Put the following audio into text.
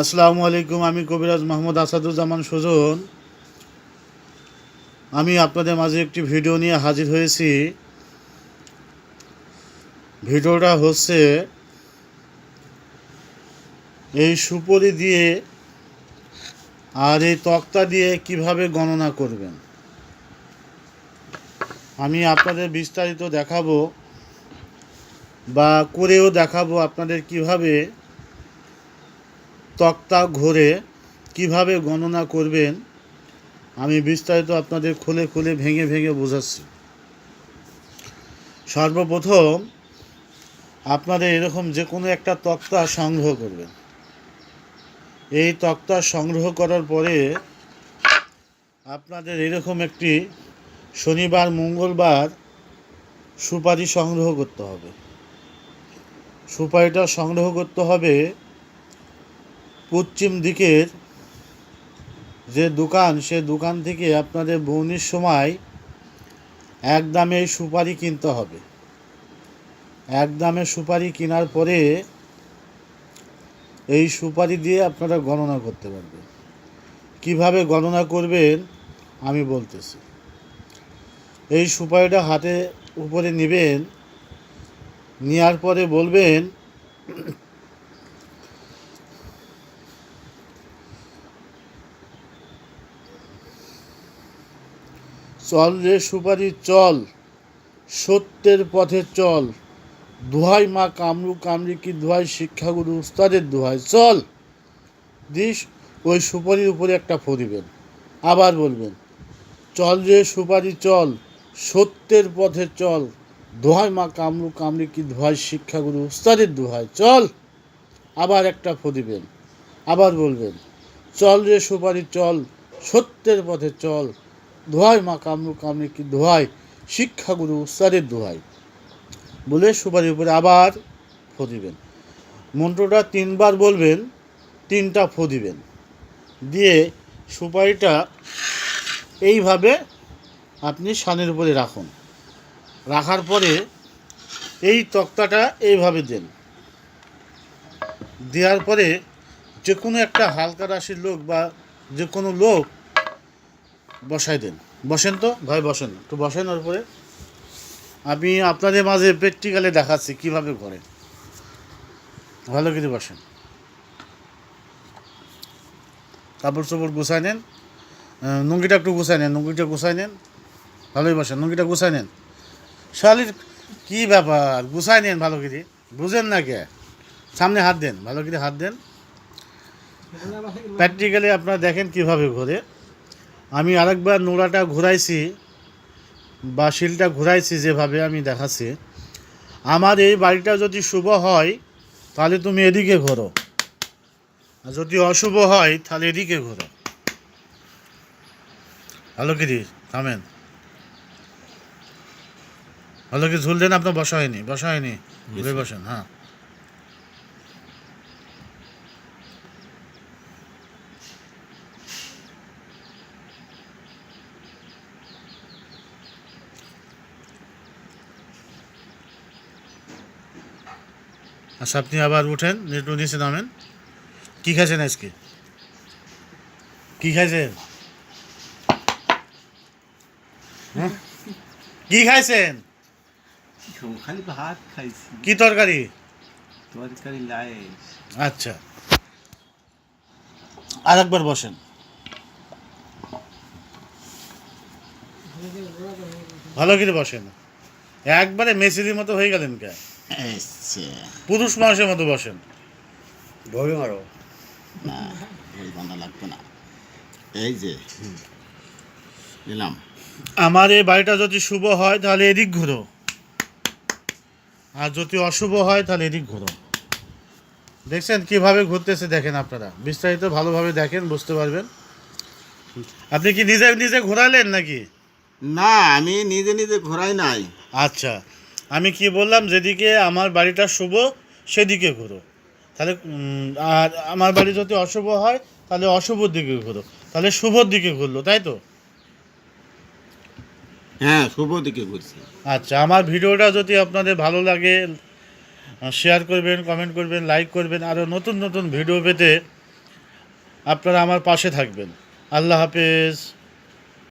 আসসালামু আলাইকুম, আমি কবিরাজ মোহাম্মদ আসাদুজ্জামান সুজন। আমি আপনাদের মাঝে একটি ভিডিও নিয়ে হাজির হয়েছি। ভিডিওটা হচ্ছে এই সুপরি দিয়ে আর এই তক্তা দিয়ে কীভাবে গণনা করবেন। আমি আপনাদের বিস্তারিত দেখাবো বা করেও দেখাবো আপনাদের কীভাবে তক্তা ঘোরে কীভাবে গণনা করবেন, আমি বিস্তারিত আপনাদের খুলে খুলে ভেঙে ভেঙে বোঝাচ্ছি। সর্বপ্রথম আপনাদের এরকম যে কোনো একটা তক্তা সংগ্রহ করবেন। এই তক্তা সংগ্রহ করার পরে আপনাদের এরকম একটি শনিবার, মঙ্গলবার সুপারি সংগ্রহ করতে হবে। সুপারিটা সংগ্রহ করতে হবে পশ্চিম দিকের যে দোকান, সে দোকান থেকে আপনাদের বৌনির সময় এক দামে সুপারি কিনতে হবে। এক দামে সুপারি কেনার পরে এই সুপারি দিয়ে আপনারা গণনা করতে পারবেন। কীভাবে গণনা করবেন, আমি বলতেছি। এই সুপারিটা হাতে উপরে নেবেন নেওয়ার পরে বলবেন চল রে সুপারি, চল। সত্যের পথে চল। দোহাই মা কামরু, কামরি কি দোহাই? শিক্ষাগুরু উস্তাদের দোহাই। চল। দিস ওই সুপারির উপরে একটা ফো দিবেন। আবার বলবেন, চল রে সুপারি, চল। সত্যের পথে চল। দোহাই মা কামরু, কামরি কি দোহাই? শিক্ষাগুরু উস্তাদের দোহাই। চল। আবার একটা ফো দিবেন। আবার বলবেন, চল রে সুপারি, চল। সত্যের পথে চল। দোহাই মা কামরু কামরি কি দোহাই শিক্ষাগুরু উস্তাদের দোহাই বলে সুপারির উপরে আবার ফো দিবেন। মন্ত্রটা তিনবার বলবেন, তিনটা ফো দিবেন। দিয়ে সুপারিটা এইভাবে আপনি সানের উপরে রাখুন। রাখার পরে এই তক্তাটা এইভাবে দেন। দেওয়ার পরে যে কোনো একটা হালকা রাশির লোক বা যে কোনো লোক বসাই দেন। বসেন তো? ভাই, বসেন। তো বসেন ওর উপরে। আমি আপনাদের মাঝে প্র্যাকটিক্যালে দেখাচ্ছি কীভাবে করে। ভালো করে বসেন। কাপড় চোপড় গুছাই নেন নুঙ্গিটা একটু গুছাই নেন নুঙ্গিটা গুছাই নেন। ভালোই বসেন নুঙ্গিটা গুছাই নেন। শালির কি ব্যাপার? গুছাই নেন ভালো করে। বুঝেন না কে? সামনে হাত দেন, ভালো করে হাত দেন। প্র্যাকটিক্যালি আপনারা দেখেন কীভাবে ঘোরে। আমি আরেকবার নোড়াটা ঘুরাইছি বা শিলটা ঘুরাইছি যেভাবে আমি দেখাচ্ছি। আমার এই বাড়িটা যদি শুভ হয় তাহলে তুমি এদিকে ঘোরো। আর যদি অশুভ হয় তাহলে এদিকে ঘোরো। ভালো কিরি থামেন। ভালো কি ঝুললেন আপনার বসা হয়নি বসা হয়নি। ঘুরে বসেন হ্যাঁ। আচ্ছা আপনি আবার উঠেন একটু নিচে নামেন। কী খাইছেন আজকে? কী খাইছেন? হ্যাঁ? কি খাইছেন? খালি ভাত খাইছি। কি তরকারি? তরকারি আচ্ছা। আর একবার বসেন। ভালো করে বসেন। একবারে মেসিদের মতো হয়ে গেলেন কে? আচ্ছা পুরুষ মানুষের মতো বসেন। ধরে মারো না বান্ধা লাগবে না। এই যে দিলাম আমার এই বাড়িটা যদি শুভ হয় তাহলে এদিক ঘুরো। আর যদি অশুভ হয় তাহলে এদিক ঘুরো। দেখছেন কীভাবে ঘুরতেছে দেখেন আপনারা। বিস্তারিত ভালোভাবে দেখেন বুঝতে পারবেন। আপনি কি নিজে নিজে ঘোরালেন নাকি? না আমি নিজে নিজে ঘোরাই নাই। আচ্ছা। আমি কি বললাম যেদিকে আমার বাড়িটা শুভ সেদিকে ঘুরো। তাহলে আর আমার বাড়ি যদি অশুভ হয় তাহলে অশুভর দিকে ঘুরো। তাহলে শুভর দিকে ঘুরলো তাই তো? হ্যাঁ শুভ দিকে ঘুরছি। আচ্ছা আমার ভিডিওটা যদি আপনাদের ভালো লাগে শেয়ার করবেন কমেন্ট করবেন লাইক করবেন আরও নতুন নতুন ভিডিও পেতে আপনারা আমার পাশে থাকবেন। আল্লাহ হাফেজ।